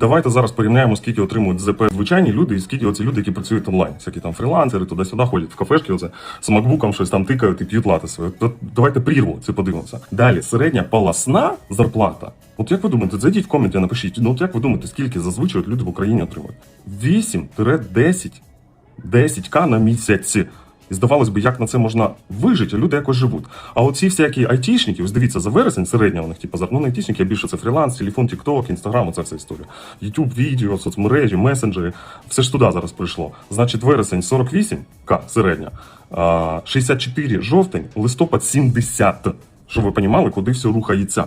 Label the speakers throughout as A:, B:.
A: Давайте зараз порівняємо, скільки отримують ЗП звичайні люди і скільки оці люди, які працюють онлайн. Всякі там фрілансери, туди-сюди ходять в кафешки, оце з макбуком щось там тикають і п'ють лати своє. Давайте прірву це подивимося. Далі середня полосна зарплата. От як ви думаєте, зайдіть в коменті, напишіть. Ну от як ви думаєте, скільки зазвичай люди в Україні отримують? 8-10 10к на місяць. І здавалось би, як на це можна вижити, люди якось живуть. А оці всякі айтішники, ось дивіться, за вересень середня у них, типу, ну не айтішники, а більше це фріланс, телефон, тікток, інстаграм, оце вся історія. Ютуб, відео, соцмережі, месенджери, все ж туди зараз прийшло. Значить, вересень 48к середня, а, 64 жовтень, листопад 70. Щоб ви розуміли, куди все рухається.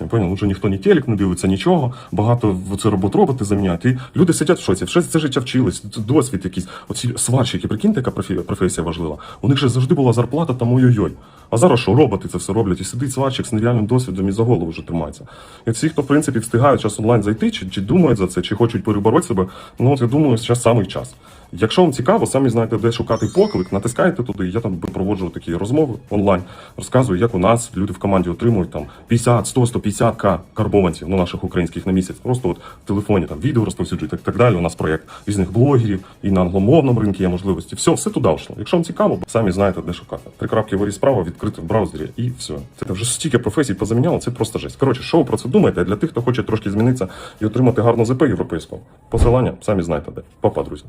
A: Я понял, вже ніхто ні телек не дивиться, нічого. Багато в це робот роботи заміняють. І люди сидять в шоці, все це життя вчились, досвід якийсь. Оці сварщики, прикиньте, яка професія важлива. У них же завжди була зарплата там ой-ой-ой. А зараз що, роботи це все роблять, і сидить сварщик з нереальним досвідом і за голову вже тримається. І всі, хто в принципі встигають час онлайн зайти, чи, чи думають за це, чи хочуть перебороти себе, ну от я думаю, зараз самий час. Якщо вам цікаво, самі знаєте, де шукати поклик, натискайте туди. Я там проводжу такі розмови онлайн, розказую, як у нас люди в команді отримують там 50, 100, 150 к карбованців, ну наших українських на місяць. Просто от в телефоні там відео розповсюджують і так далі. У нас проєкт різних блогерів і на англомовному ринку є можливості. Все, все туди йшло. Якщо вам цікаво, самі знаєте, де шукати. Три крапки вгорі справа відкрити в браузері, і все. Це вже стільки професій позаміняло, це просто жесть. Коротше, що ви про це думаєте? Для тих, хто хоче трошки змінитися і отримати гарну ЗП європейську. Посилання самі знаєте де. Папа, друзі.